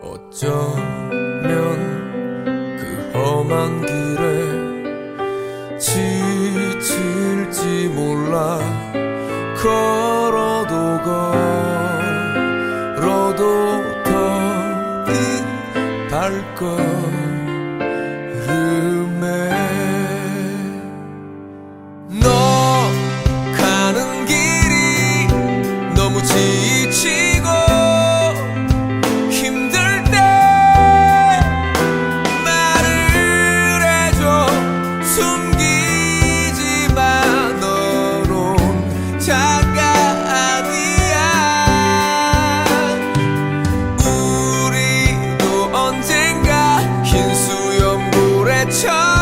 어쩌면 그 험한 길에 지칠지 몰라 걸어도 걸어도 더딘 발걸음 쳐